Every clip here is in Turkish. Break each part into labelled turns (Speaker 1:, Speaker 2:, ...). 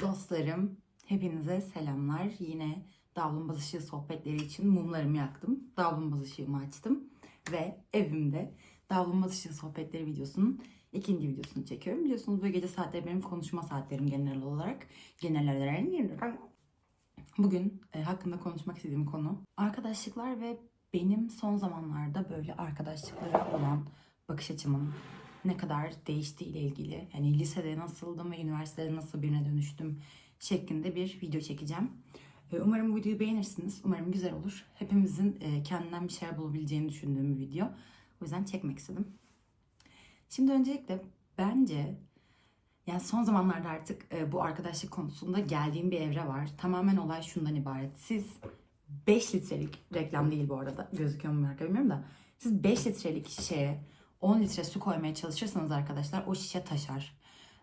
Speaker 1: Dostlarım, hepinize selamlar. Yine davlumbaz ışığı sohbetleri için mumlarımı yaktım. Davlumbaz ışığımı açtım. Ve evimde davlumbaz ışığı sohbetleri videosunun ikinci videosunu çekiyorum. Biliyorsunuz bu gece saatleri benim konuşma saatlerim genel olarak. Genel olarak. Bugün e, hakkında konuşmak istediğim konu arkadaşlıklar ve benim son zamanlarda böyle arkadaşlıklara olan bakış açımın ne kadar değiştiği ile ilgili yani lisede nasıldım ve üniversitede nasıl birine dönüştüm şeklinde bir video çekeceğim. E, Umarım bu videoyu beğenirsiniz. Umarım güzel olur. Hepimizin e, kendinden bir şeyler bulabileceğini düşündüğüm bir video. O yüzden çekmek istedim. Şimdi öncelikle bence yani son zamanlarda artık e, bu arkadaşlık konusunda geldiğim bir evre var. Tamamen olay şundan ibaret. Siz 5 litrelik reklam değil bu arada. Gözüküyor mu marka bilmiyorum da. Siz 5 litrelik şişeye 10 litre su koymaya çalışırsanız arkadaşlar o şişe taşar.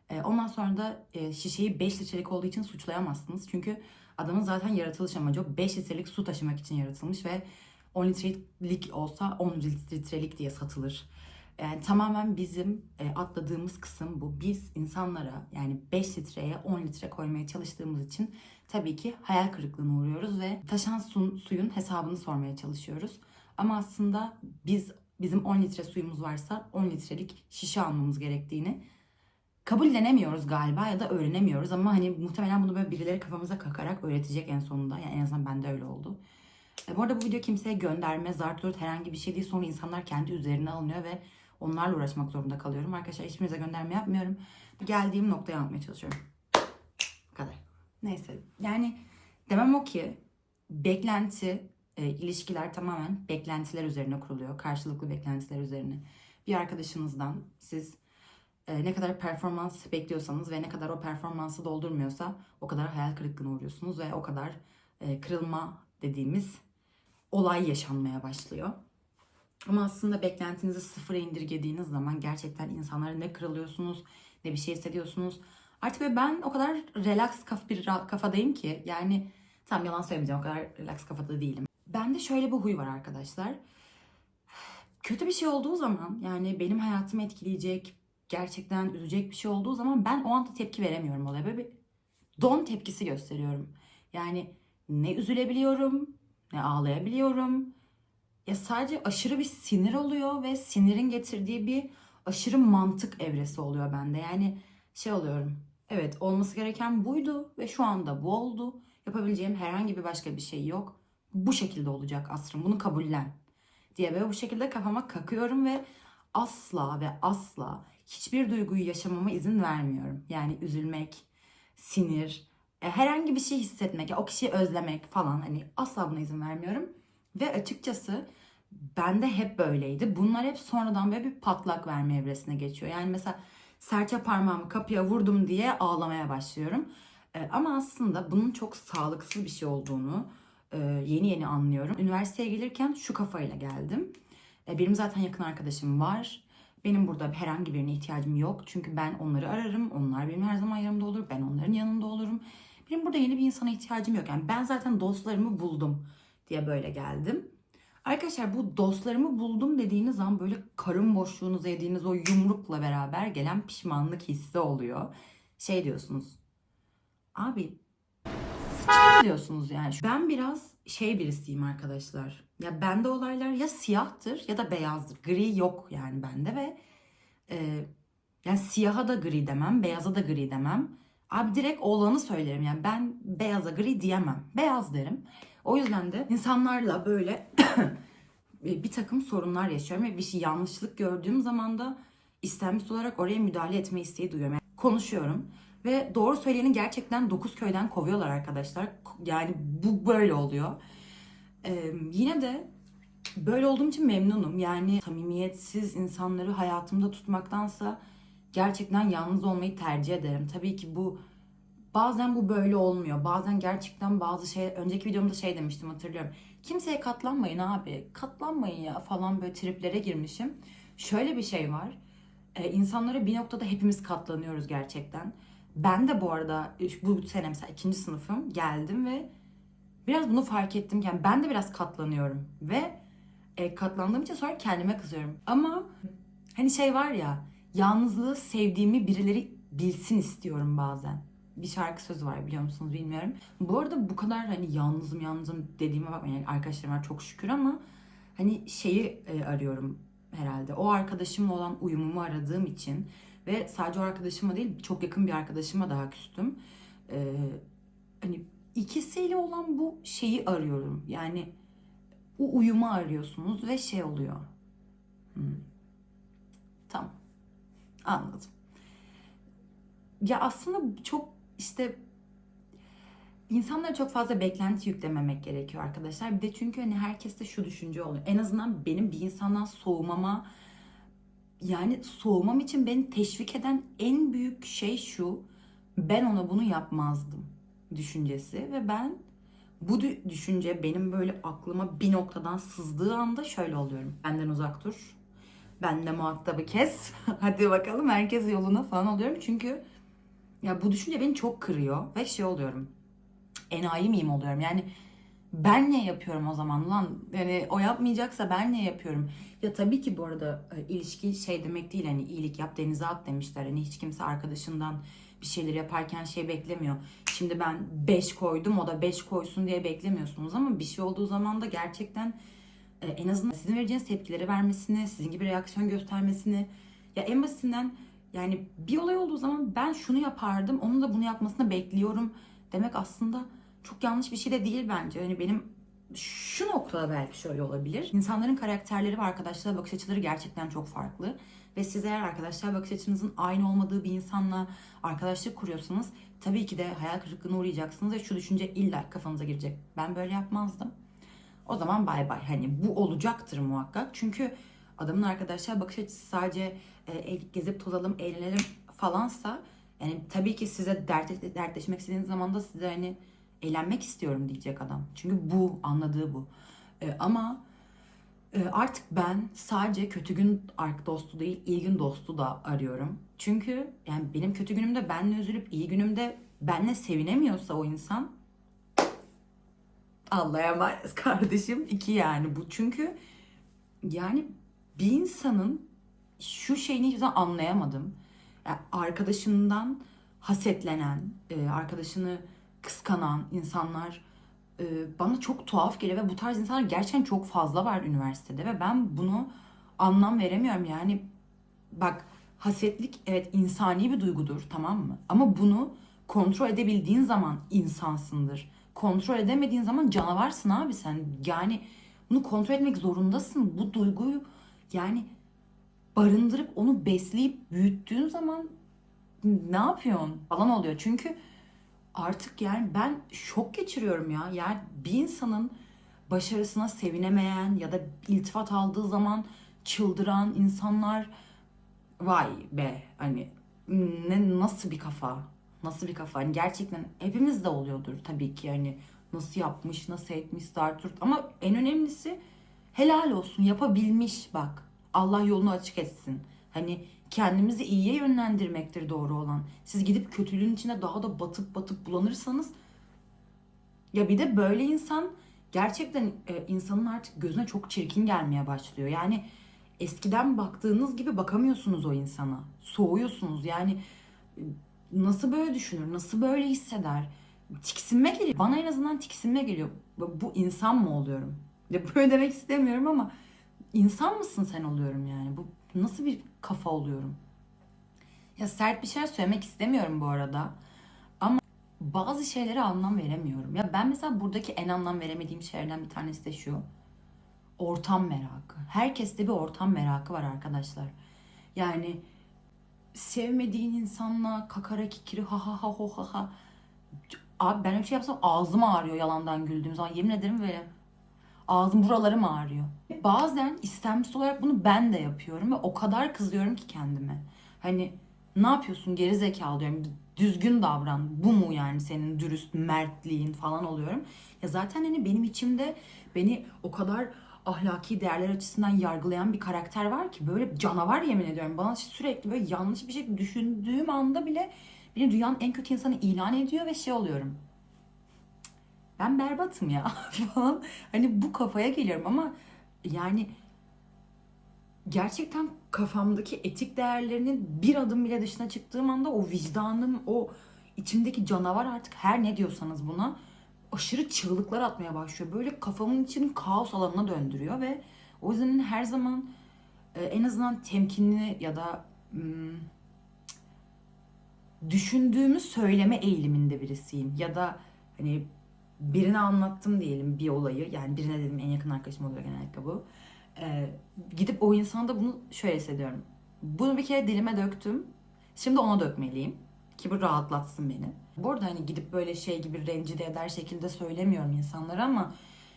Speaker 1: E, ondan sonra da e, şişeyi 5 litrelik olduğu için suçlayamazsınız. Çünkü adamın zaten yaratılış amacı o 5 litrelik su taşımak için yaratılmış ve 10 litrelik olsa 10 litrelik diye satılır. Yani tamamen bizim e, atladığımız kısım bu. Biz insanlara yani 5 litreye 10 litre koymaya çalıştığımız için tabii ki hayal kırıklığına uğruyoruz ve taşan su, suyun hesabını sormaya çalışıyoruz. Ama aslında biz bizim 10 litre suyumuz varsa 10 litrelik şişe almamız gerektiğini kabullenemiyoruz galiba ya da öğrenemiyoruz ama hani muhtemelen bunu böyle birileri kafamıza kakarak öğretecek en sonunda. Yani en azından bende öyle oldu. E, bu arada bu video kimseye gönderme, zart zurt herhangi bir şey değil. Sonra insanlar kendi üzerine alınıyor ve onlarla uğraşmak zorunda kalıyorum. Arkadaşlar hiçbirinize gönderme yapmıyorum. Geldiğim noktaya anlatmaya çalışıyorum. Bu kadar. Neyse yani demem o ki beklenti, e, ilişkiler tamamen beklentiler üzerine kuruluyor. Karşılıklı beklentiler üzerine. Bir arkadaşınızdan siz e, ne kadar performans bekliyorsanız ve ne kadar o performansı doldurmuyorsa o kadar hayal kırıklığına uğruyorsunuz ve o kadar e, kırılma dediğimiz olay yaşanmaya başlıyor. Ama aslında beklentinizi sıfıra indirgediğiniz zaman gerçekten insanlara ne kırılıyorsunuz ne bir şey hissediyorsunuz. Artık ben o kadar relax kaf bir kafadayım ki yani tam yalan söylemeyeceğim o kadar relax kafada değilim. Bende şöyle bir huy var arkadaşlar. Kötü bir şey olduğu zaman yani benim hayatımı etkileyecek, gerçekten üzecek bir şey olduğu zaman ben o anda tepki veremiyorum olaya. Böyle bir don tepkisi gösteriyorum. Yani ne üzülebiliyorum, ne ağlayabiliyorum. Ya sadece aşırı bir sinir oluyor ve sinirin getirdiği bir aşırı mantık evresi oluyor bende. Yani şey oluyorum. Evet olması gereken buydu ve şu anda bu oldu. Yapabileceğim herhangi bir başka bir şey yok. Bu şekilde olacak asrım. Bunu kabullen diye böyle bu şekilde kafama kakıyorum ve asla ve asla hiçbir duyguyu yaşamama izin vermiyorum. Yani üzülmek, sinir, e, herhangi bir şey hissetmek, o kişiyi özlemek falan hani asla buna izin vermiyorum. Ve açıkçası bende hep böyleydi. Bunlar hep sonradan böyle bir patlak verme evresine geçiyor. Yani mesela serçe parmağımı kapıya vurdum diye ağlamaya başlıyorum. E, ama aslında bunun çok sağlıksız bir şey olduğunu e, yeni yeni anlıyorum. Üniversiteye gelirken şu kafayla geldim. E, benim zaten yakın arkadaşım var. Benim burada herhangi birine ihtiyacım yok. Çünkü ben onları ararım. Onlar benim her zaman yanımda olur. Ben onların yanında olurum. Benim burada yeni bir insana ihtiyacım yok. Yani ben zaten dostlarımı buldum diye böyle geldim. Arkadaşlar bu dostlarımı buldum dediğiniz zaman böyle karın boşluğunuza yediğiniz o yumrukla beraber gelen pişmanlık hissi oluyor. Şey diyorsunuz. Abi diyorsunuz yani. Ben biraz şey birisiyim arkadaşlar. Ya bende olaylar ya siyahtır ya da beyazdır. Gri yok yani bende ve e, yani siyaha da gri demem, beyaza da gri demem. Abi direkt olanı söylerim yani ben beyaza gri diyemem. Beyaz derim. O yüzden de insanlarla böyle bir takım sorunlar yaşıyorum ve bir şey yanlışlık gördüğüm zaman da istemsiz olarak oraya müdahale etme isteği duyuyorum. Yani konuşuyorum ve doğru söyleyeni gerçekten dokuz köyden kovuyorlar arkadaşlar. Yani bu böyle oluyor. Ee, yine de böyle olduğum için memnunum. Yani samimiyetsiz insanları hayatımda tutmaktansa gerçekten yalnız olmayı tercih ederim. Tabii ki bu bazen bu böyle olmuyor. Bazen gerçekten bazı şey önceki videomda şey demiştim hatırlıyorum. Kimseye katlanmayın abi. Katlanmayın ya falan böyle triplere girmişim. Şöyle bir şey var. Ee, insanlara bir noktada hepimiz katlanıyoruz gerçekten. Ben de bu arada bu sene mesela ikinci sınıfım geldim ve biraz bunu fark ettim. Yani ben de biraz katlanıyorum ve e, katlandığım için sonra kendime kızıyorum. Ama hani şey var ya yalnızlığı sevdiğimi birileri bilsin istiyorum bazen. bir şarkı sözü var biliyor musunuz bilmiyorum. Bu arada bu kadar hani yalnızım yalnızım dediğime bakmayın. Yani arkadaşlarım var çok şükür ama hani şeyi e, arıyorum herhalde. O arkadaşımla olan uyumumu aradığım için ve sadece o arkadaşıma değil çok yakın bir arkadaşıma daha küstüm. Ee, hani ikisiyle olan bu şeyi arıyorum. Yani o uyumu arıyorsunuz ve şey oluyor. Hmm. Tamam. Anladım. Ya aslında çok işte insanlara çok fazla beklenti yüklememek gerekiyor arkadaşlar. Bir de çünkü hani herkeste şu düşünce oluyor. En azından benim bir insandan soğumama yani soğumam için beni teşvik eden en büyük şey şu. Ben ona bunu yapmazdım düşüncesi ve ben bu dü- düşünce benim böyle aklıma bir noktadan sızdığı anda şöyle oluyorum. Benden uzak dur. Benle muhatabı kes. Hadi bakalım herkes yoluna falan oluyorum. Çünkü ya bu düşünce beni çok kırıyor ve şey oluyorum. Enayi miyim oluyorum. Yani ben ne yapıyorum o zaman lan? Yani o yapmayacaksa ben ne yapıyorum? Ya tabii ki bu arada e, ilişki şey demek değil hani iyilik yap denize at demişler. Hani hiç kimse arkadaşından bir şeyleri yaparken şey beklemiyor. Şimdi ben 5 koydum o da 5 koysun diye beklemiyorsunuz ama bir şey olduğu zaman da gerçekten e, en azından sizin vereceğiniz tepkileri vermesini, sizin gibi reaksiyon göstermesini ya en basitinden yani bir olay olduğu zaman ben şunu yapardım, onun da bunu yapmasını bekliyorum demek aslında çok yanlış bir şey de değil bence. Hani benim şu noktada belki şöyle olabilir. İnsanların karakterleri ve arkadaşlara bakış açıları gerçekten çok farklı. Ve siz eğer arkadaşlar bakış açınızın aynı olmadığı bir insanla arkadaşlık kuruyorsanız tabii ki de hayal kırıklığına uğrayacaksınız ve şu düşünce illa kafanıza girecek. Ben böyle yapmazdım. O zaman bay bay. Hani bu olacaktır muhakkak. Çünkü adamın arkadaşlar bakış açısı sadece e, gezip tozalım, eğlenelim falansa yani tabii ki size dert, dertleşmek istediğiniz zaman da size hani eğlenmek istiyorum diyecek adam. Çünkü bu anladığı bu. E, ama e, artık ben sadece kötü gün ark dostu değil, iyi gün dostu da arıyorum. Çünkü yani benim kötü günümde benle üzülüp iyi günümde benle sevinemiyorsa o insan Allah'a emanet kardeşim. iki yani bu. Çünkü yani bir insanın şu şeyini hiçbir zaman anlayamadım. Yani arkadaşından hasetlenen, e, arkadaşını kıskanan insanlar e, bana çok tuhaf geliyor ve bu tarz insanlar gerçekten çok fazla var üniversitede ve ben bunu anlam veremiyorum. Yani bak hasetlik evet insani bir duygudur tamam mı? Ama bunu kontrol edebildiğin zaman insansındır. Kontrol edemediğin zaman canavarsın abi sen. Yani bunu kontrol etmek zorundasın. Bu duyguyu yani barındırıp onu besleyip büyüttüğün zaman ne yapıyorsun falan oluyor. Çünkü artık yani ben şok geçiriyorum ya. Yani bir insanın başarısına sevinemeyen ya da iltifat aldığı zaman çıldıran insanlar vay be hani ne nasıl bir kafa nasıl bir kafa? Hani gerçekten hepimiz de oluyordur tabii ki hani nasıl yapmış nasıl etmiş Starturt. Ama en önemlisi helal olsun yapabilmiş bak. Allah yolunu açık etsin. Hani kendimizi iyiye yönlendirmektir doğru olan siz gidip kötülüğün içine daha da batıp batıp bulanırsanız ya bir de böyle insan gerçekten e, insanın artık gözüne çok çirkin gelmeye başlıyor. Yani eskiden baktığınız gibi bakamıyorsunuz o insana. Soğuyorsunuz. Yani e, nasıl böyle düşünür? Nasıl böyle hisseder? Tiksinme geliyor. Bana en azından tiksinme geliyor. Bu bu insan mı oluyorum? Ya böyle demek istemiyorum ama insan mısın sen oluyorum yani. Bu nasıl bir kafa oluyorum? Ya sert bir şey söylemek istemiyorum bu arada. Ama bazı şeylere anlam veremiyorum. Ya ben mesela buradaki en anlam veremediğim şeylerden bir tanesi de şu. Ortam merakı. Herkeste bir ortam merakı var arkadaşlar. Yani sevmediğin insanla kakara kikiri ha ha ha ho ha ha. Abi ben öyle şey yapsam ağzım ağrıyor yalandan güldüğüm zaman. Yemin ederim böyle ağzım buralarım ağrıyor. Bazen istemsiz olarak bunu ben de yapıyorum ve o kadar kızıyorum ki kendime. Hani ne yapıyorsun geri zekalı diyorum. Düzgün davran. Bu mu yani senin dürüst mertliğin falan oluyorum. Ya zaten hani benim içimde beni o kadar ahlaki değerler açısından yargılayan bir karakter var ki böyle canavar yemin ediyorum. Bana sürekli böyle yanlış bir şey düşündüğüm anda bile beni dünyanın en kötü insanı ilan ediyor ve şey oluyorum ben berbatım ya falan. Hani bu kafaya geliyorum ama yani gerçekten kafamdaki etik değerlerinin bir adım bile dışına çıktığım anda o vicdanım, o içimdeki canavar artık her ne diyorsanız buna aşırı çığlıklar atmaya başlıyor. Böyle kafamın içini kaos alanına döndürüyor ve o yüzden her zaman e, en azından temkinli ya da hmm, düşündüğümü söyleme eğiliminde birisiyim. Ya da hani birine anlattım diyelim bir olayı. Yani birine dedim en yakın arkadaşım oluyor genellikle bu. Ee, gidip o insanda bunu şöyle hissediyorum. Bunu bir kere dilime döktüm. Şimdi ona dökmeliyim. Ki bu rahatlatsın beni. Bu arada hani gidip böyle şey gibi rencide eder şekilde söylemiyorum insanlara ama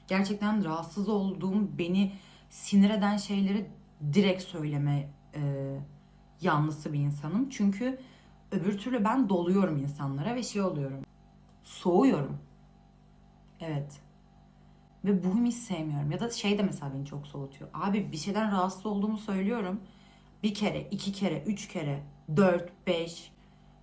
Speaker 1: gerçekten rahatsız olduğum, beni sinir eden şeyleri direkt söyleme e, yanlısı bir insanım. Çünkü öbür türlü ben doluyorum insanlara ve şey oluyorum. Soğuyorum. Evet. Ve bunu hiç sevmiyorum. Ya da şey de mesela beni çok soğutuyor. Abi bir şeyden rahatsız olduğumu söylüyorum. Bir kere, iki kere, üç kere, dört, beş.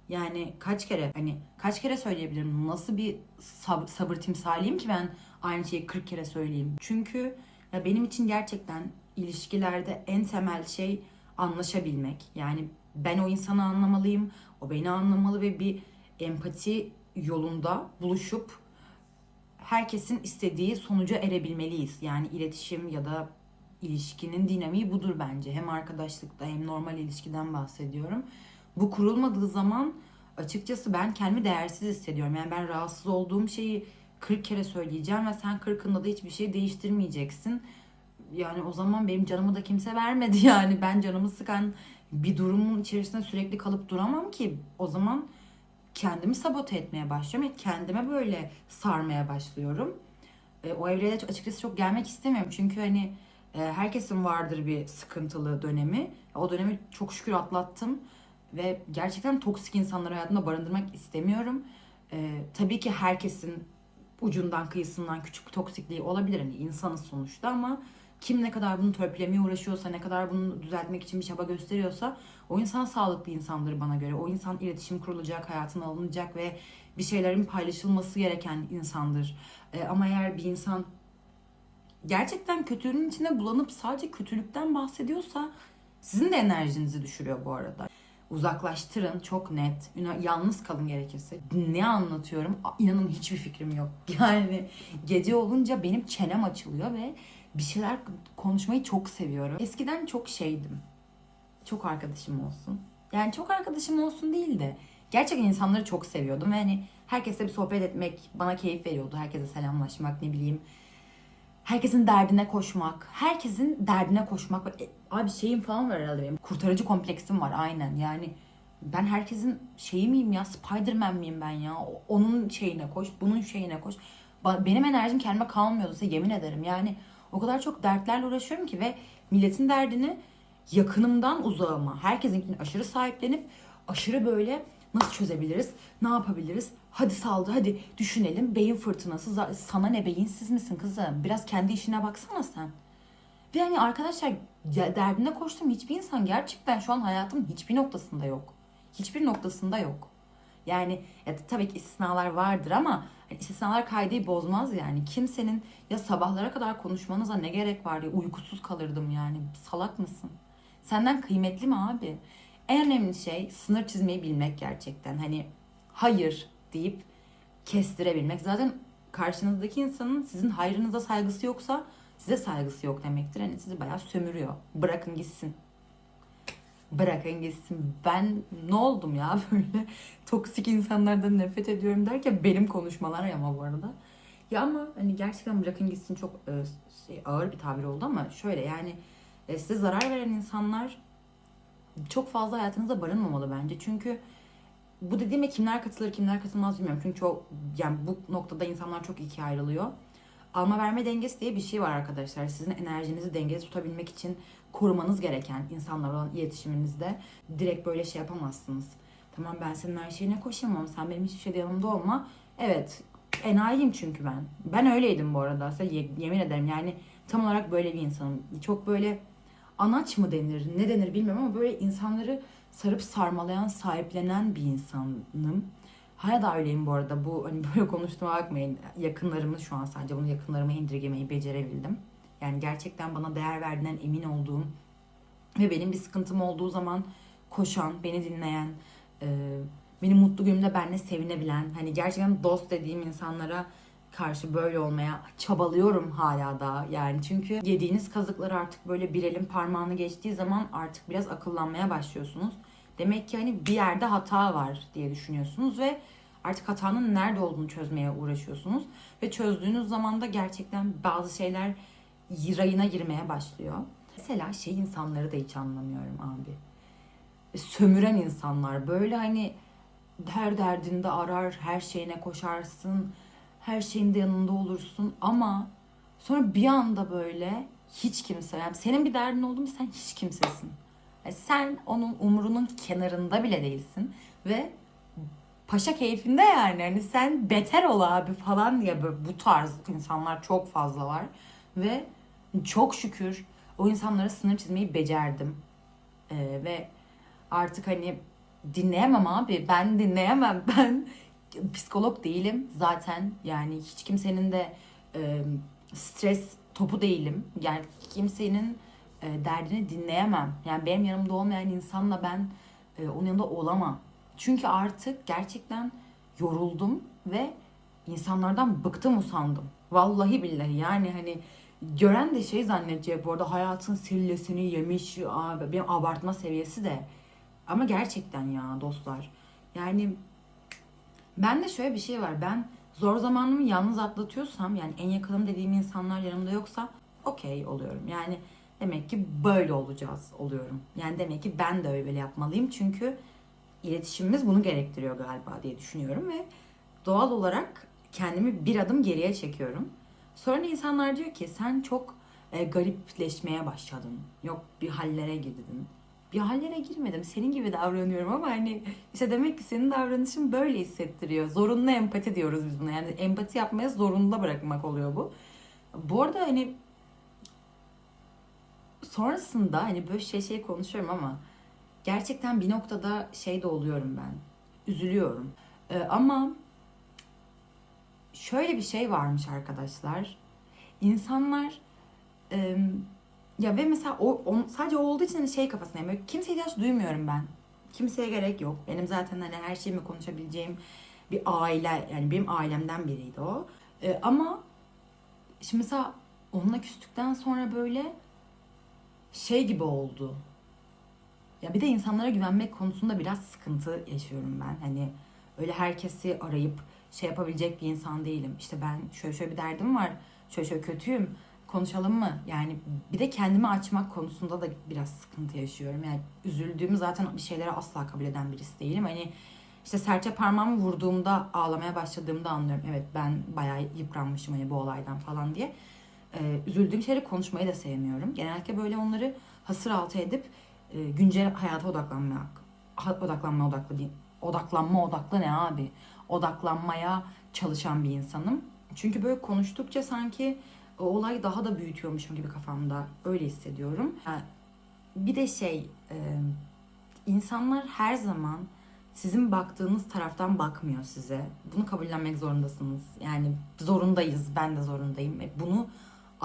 Speaker 1: Yani kaç kere hani kaç kere söyleyebilirim? Nasıl bir sab- sabır timsaliyim ki ben aynı şeyi 40 kere söyleyeyim? Çünkü ya benim için gerçekten ilişkilerde en temel şey anlaşabilmek. Yani ben o insanı anlamalıyım, o beni anlamalı ve bir empati yolunda buluşup herkesin istediği sonuca erebilmeliyiz. Yani iletişim ya da ilişkinin dinamiği budur bence. Hem arkadaşlıkta hem normal ilişkiden bahsediyorum. Bu kurulmadığı zaman açıkçası ben kendimi değersiz hissediyorum. Yani ben rahatsız olduğum şeyi 40 kere söyleyeceğim ve sen 40'ında da hiçbir şey değiştirmeyeceksin. Yani o zaman benim canımı da kimse vermedi yani. Ben canımı sıkan bir durumun içerisinde sürekli kalıp duramam ki. O zaman kendimi sabote etmeye başlıyorum ve kendime böyle sarmaya başlıyorum. E, o evreye açıkçası çok gelmek istemiyorum. Çünkü hani e, herkesin vardır bir sıkıntılı dönemi. O dönemi çok şükür atlattım ve gerçekten toksik insanları hayatımda barındırmak istemiyorum. E, tabii ki herkesin ucundan kıyısından küçük bir toksikliği olabilir. Hani insanız sonuçta ama kim ne kadar bunu törpülemeye uğraşıyorsa, ne kadar bunu düzeltmek için bir çaba gösteriyorsa o insan sağlıklı insandır bana göre. O insan iletişim kurulacak, hayatına alınacak ve bir şeylerin paylaşılması gereken insandır. Ee, ama eğer bir insan gerçekten kötülüğün içine bulanıp sadece kötülükten bahsediyorsa sizin de enerjinizi düşürüyor bu arada. Uzaklaştırın çok net. Yalnız kalın gerekirse. Ne anlatıyorum? İnanın hiçbir fikrim yok. Yani gece olunca benim çenem açılıyor ve bir şeyler konuşmayı çok seviyorum. Eskiden çok şeydim. Çok arkadaşım olsun. Yani çok arkadaşım olsun değil de gerçekten insanları çok seviyordum ve hani herkesle bir sohbet etmek bana keyif veriyordu. Herkese selamlaşmak ne bileyim. Herkesin derdine koşmak. Herkesin derdine koşmak. E, abi şeyim falan var herhalde benim. Kurtarıcı kompleksim var aynen. Yani ben herkesin şeyi miyim ya? Spiderman miyim ben ya? Onun şeyine koş, bunun şeyine koş. Benim enerjim kendime kalmıyordu size yemin ederim. Yani o kadar çok dertlerle uğraşıyorum ki ve milletin derdini yakınımdan uzağıma, herkesinkini aşırı sahiplenip aşırı böyle nasıl çözebiliriz, ne yapabiliriz, hadi saldı, hadi düşünelim, beyin fırtınası, sana ne beyinsiz misin kızım, biraz kendi işine baksana sen. Ve hani arkadaşlar derdine koştum hiçbir insan gerçekten şu an hayatımın hiçbir noktasında yok. Hiçbir noktasında yok. Yani ya, tabii ki istisnalar vardır ama yani istisnalar kaydı bozmaz yani. Kimsenin ya sabahlara kadar konuşmanıza ne gerek var ya uykusuz kalırdım yani. Salak mısın? Senden kıymetli mi abi? En önemli şey sınır çizmeyi bilmek gerçekten. Hani hayır deyip kestirebilmek. Zaten karşınızdaki insanın sizin hayrınıza saygısı yoksa size saygısı yok demektir. Hani sizi bayağı sömürüyor. Bırakın gitsin bırakın gitsin. Ben ne oldum ya böyle toksik insanlardan nefret ediyorum derken benim konuşmalar ama bu arada. Ya ama hani gerçekten bırakın gitsin çok e, şey, ağır bir tabir oldu ama şöyle yani e, size zarar veren insanlar çok fazla hayatınızda barınmamalı bence. Çünkü bu dediğime kimler katılır kimler katılmaz bilmiyorum. Çünkü çok yani bu noktada insanlar çok ikiye ayrılıyor. Alma verme dengesi diye bir şey var arkadaşlar. Sizin enerjinizi dengede tutabilmek için korumanız gereken insanlar olan iletişiminizde direkt böyle şey yapamazsınız. Tamam ben senin her şeyine koşamam. Sen benim hiçbir şeyde yanımda olma. Evet enayiyim çünkü ben. Ben öyleydim bu arada. Size yemin ederim yani tam olarak böyle bir insanım. Çok böyle anaç mı denir ne denir bilmiyorum ama böyle insanları sarıp sarmalayan, sahiplenen bir insanım. Hala da öyleyim bu arada. Bu hani böyle konuştuğuma bakmayın. Yakınlarımı şu an sadece bunu yakınlarıma indirgemeyi becerebildim. Yani gerçekten bana değer verdiğinden emin olduğum ve benim bir sıkıntım olduğu zaman koşan, beni dinleyen, e, benim mutlu günümde benimle sevinebilen, hani gerçekten dost dediğim insanlara karşı böyle olmaya çabalıyorum hala da yani çünkü yediğiniz kazıklar artık böyle bir elin parmağını geçtiği zaman artık biraz akıllanmaya başlıyorsunuz. Demek ki hani bir yerde hata var diye düşünüyorsunuz ve artık hatanın nerede olduğunu çözmeye uğraşıyorsunuz ve çözdüğünüz zaman da gerçekten bazı şeyler rayına girmeye başlıyor. Mesela şey insanları da hiç anlamıyorum abi. Sömüren insanlar böyle hani her derdinde arar, her şeyine koşarsın, her şeyinde yanında olursun ama sonra bir anda böyle hiç kimse yani senin bir derdin oldu mu sen hiç kimsesin. Yani sen onun umurunun kenarında bile değilsin ve paşa keyfinde yani. Hani sen beter ol abi falan diye böyle bu tarz insanlar çok fazla var. Ve çok şükür o insanlara sınır çizmeyi becerdim. Ee, ve artık hani dinleyemem abi. Ben dinleyemem. Ben psikolog değilim zaten. Yani hiç kimsenin de e, stres topu değilim. Yani kimsenin e, derdini dinleyemem. Yani benim yanımda olmayan insanla ben e, onun yanında olamam. Çünkü artık gerçekten yoruldum ve insanlardan bıktım usandım. Vallahi billahi. Yani hani gören de şey zannedecek bu arada hayatın sillesini yemiş benim abartma seviyesi de. Ama gerçekten ya dostlar. Yani ben de şöyle bir şey var. Ben zor zamanımı yalnız atlatıyorsam yani en yakınım dediğim insanlar yanımda yoksa okey oluyorum. Yani demek ki böyle olacağız oluyorum. Yani demek ki ben de öyle yapmalıyım. Çünkü iletişimimiz bunu gerektiriyor galiba diye düşünüyorum ve doğal olarak kendimi bir adım geriye çekiyorum. Sonra insanlar diyor ki sen çok e, garipleşmeye başladın. Yok bir hallere girdin bir hallere girmedim. Senin gibi davranıyorum ama hani işte demek ki senin davranışın böyle hissettiriyor. Zorunlu empati diyoruz biz buna. Yani empati yapmaya zorunda bırakmak oluyor bu. Bu arada hani sonrasında hani böyle şey şey konuşuyorum ama gerçekten bir noktada şey de oluyorum ben. Üzülüyorum. Ee, ama şöyle bir şey varmış arkadaşlar. İnsanlar e, ya ve mesela o, on, sadece o olduğu için hani şey kafasındayım. Böyle kimseye ihtiyaç duymuyorum ben. Kimseye gerek yok. Benim zaten hani her şeyimi konuşabileceğim bir aile yani benim ailemden biriydi o. Ee, ama şimdi mesela onunla küstükten sonra böyle şey gibi oldu. Ya bir de insanlara güvenmek konusunda biraz sıkıntı yaşıyorum ben. Hani öyle herkesi arayıp şey yapabilecek bir insan değilim. İşte ben şöyle şöyle bir derdim var. Şöyle şöyle kötüyüm konuşalım mı? Yani bir de kendimi açmak konusunda da biraz sıkıntı yaşıyorum. Yani üzüldüğümü zaten bir şeylere asla kabul eden birisi değilim. Hani işte serçe parmağımı vurduğumda ağlamaya başladığımda anlıyorum. Evet ben bayağı yıpranmışım hani bu olaydan falan diye. Ee, üzüldüğüm şeyleri konuşmayı da sevmiyorum. Genellikle böyle onları hasır altı edip e, güncel hayata odaklanmak, odaklanma odaklı bir odaklanma odaklı ne abi? Odaklanmaya çalışan bir insanım. Çünkü böyle konuştukça sanki o olay daha da büyütüyormuşum gibi kafamda öyle hissediyorum. Yani bir de şey e, insanlar her zaman sizin baktığınız taraftan bakmıyor size. Bunu kabullenmek zorundasınız. Yani zorundayız. Ben de zorundayım. E, bunu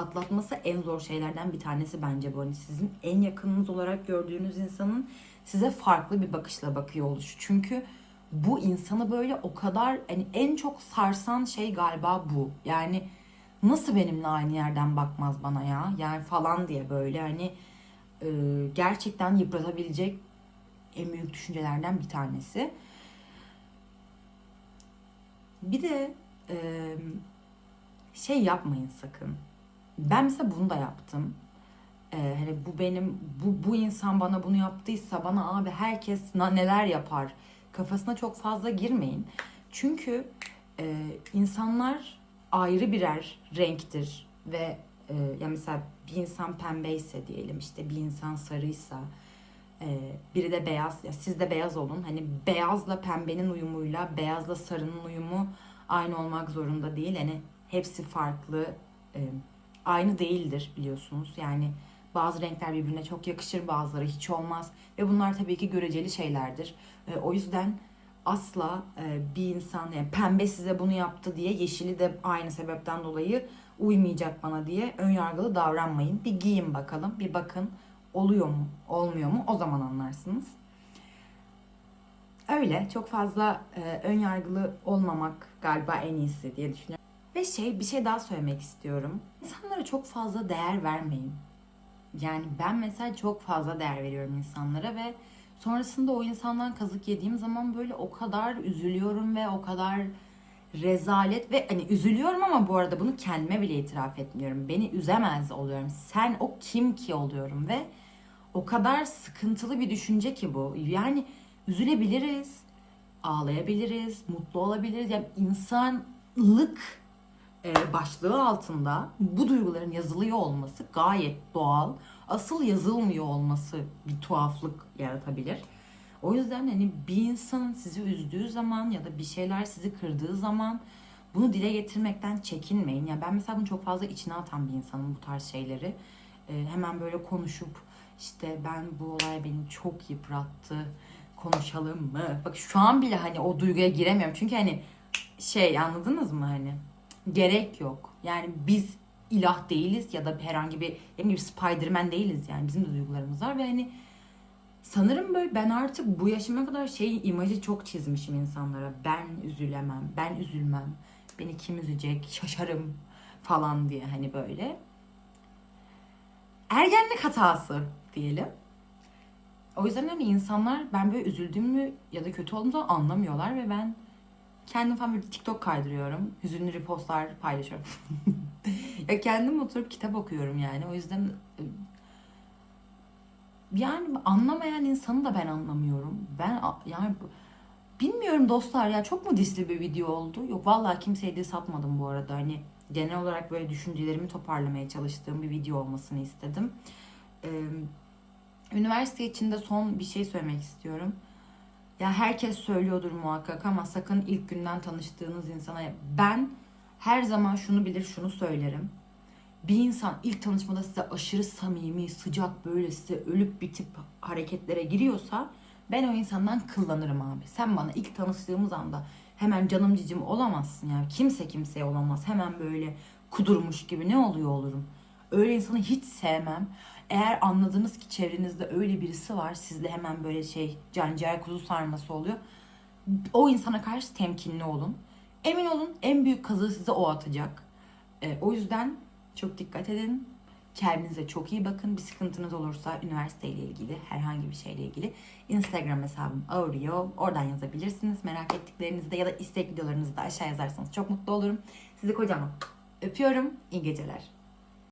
Speaker 1: atlatması en zor şeylerden bir tanesi bence bu. Hani sizin en yakınınız olarak gördüğünüz insanın size farklı bir bakışla bakıyor oluşu. Çünkü bu insanı böyle o kadar hani en çok sarsan şey galiba bu. Yani nasıl benimle aynı yerden bakmaz bana ya yani falan diye böyle hani e, gerçekten yıpratabilecek en büyük düşüncelerden bir tanesi. Bir de e, şey yapmayın sakın. Ben mesela bunu da yaptım. Ee, hani bu benim bu bu insan bana bunu yaptıysa bana abi herkes neler yapar kafasına çok fazla girmeyin. Çünkü e, insanlar ayrı birer renktir ve e, ya mesela bir insan pembeyse diyelim işte bir insan sarıysa e, biri de beyaz ya siz de beyaz olun hani beyazla pembenin uyumuyla beyazla sarının uyumu aynı olmak zorunda değil hani hepsi farklı e, aynı değildir biliyorsunuz yani bazı renkler birbirine çok yakışır bazıları hiç olmaz ve bunlar tabii ki göreceli şeylerdir e, o yüzden asla e, bir insan yani pembe size bunu yaptı diye yeşili de aynı sebepten dolayı uymayacak bana diye ön yargılı davranmayın. Bir giyin bakalım, bir bakın oluyor mu, olmuyor mu o zaman anlarsınız. Öyle çok fazla e, ön yargılı olmamak galiba en iyisi diye düşünüyorum. Ve şey bir şey daha söylemek istiyorum. İnsanlara çok fazla değer vermeyin. Yani ben mesela çok fazla değer veriyorum insanlara ve sonrasında o insandan kazık yediğim zaman böyle o kadar üzülüyorum ve o kadar rezalet ve hani üzülüyorum ama bu arada bunu kendime bile itiraf etmiyorum. Beni üzemez oluyorum. Sen o kim ki oluyorum ve o kadar sıkıntılı bir düşünce ki bu. Yani üzülebiliriz, ağlayabiliriz, mutlu olabiliriz. Yani insanlık başlığı altında bu duyguların yazılıyor olması gayet doğal. Asıl yazılmıyor olması bir tuhaflık yaratabilir. O yüzden hani bir insan sizi üzdüğü zaman ya da bir şeyler sizi kırdığı zaman bunu dile getirmekten çekinmeyin. Yani ben mesela bunu çok fazla içine atan bir insanım bu tarz şeyleri. E, hemen böyle konuşup işte ben bu olay beni çok yıprattı. Konuşalım mı? Bak şu an bile hani o duyguya giremiyorum. Çünkü hani şey anladınız mı hani? Gerek yok. Yani biz ilah değiliz ya da herhangi bir ne bileyim Spiderman değiliz yani bizim de duygularımız var ve hani sanırım böyle ben artık bu yaşıma kadar şey imajı çok çizmişim insanlara. Ben üzülemem, ben üzülmem. Beni kim üzecek, şaşarım falan diye hani böyle. Ergenlik hatası diyelim. O yüzden hani insanlar ben böyle üzüldüğümü ya da kötü olduğumu anlamıyorlar ve ben kendim falan böyle TikTok kaydırıyorum. Hüzünlü repostlar paylaşıyorum. ya kendim oturup kitap okuyorum yani. O yüzden e, yani anlamayan insanı da ben anlamıyorum. Ben yani bilmiyorum dostlar ya çok mu disli bir video oldu? Yok vallahi kimseye diss atmadım bu arada. Hani genel olarak böyle düşüncelerimi toparlamaya çalıştığım bir video olmasını istedim. Ee, üniversite içinde son bir şey söylemek istiyorum. Ya herkes söylüyordur muhakkak ama sakın ilk günden tanıştığınız insana ben her zaman şunu bilir şunu söylerim. Bir insan ilk tanışmada size aşırı samimi, sıcak böyle size ölüp bitip hareketlere giriyorsa ben o insandan kıllanırım abi. Sen bana ilk tanıştığımız anda hemen canım cicim olamazsın yani. Kimse kimseye olamaz. Hemen böyle kudurmuş gibi ne oluyor olurum. Öyle insanı hiç sevmem. Eğer anladınız ki çevrenizde öyle birisi var, sizde hemen böyle şey canciğer kuzu sarması oluyor. O insana karşı temkinli olun. Emin olun en büyük kazığı size o atacak. E, o yüzden çok dikkat edin. Kendinize çok iyi bakın. Bir sıkıntınız olursa üniversiteyle ilgili, herhangi bir şeyle ilgili Instagram hesabım Aureo. Oradan yazabilirsiniz. Merak ettiklerinizi de ya da istek videolarınızı da aşağı yazarsanız çok mutlu olurum. Sizi kocaman öpüyorum. İyi geceler.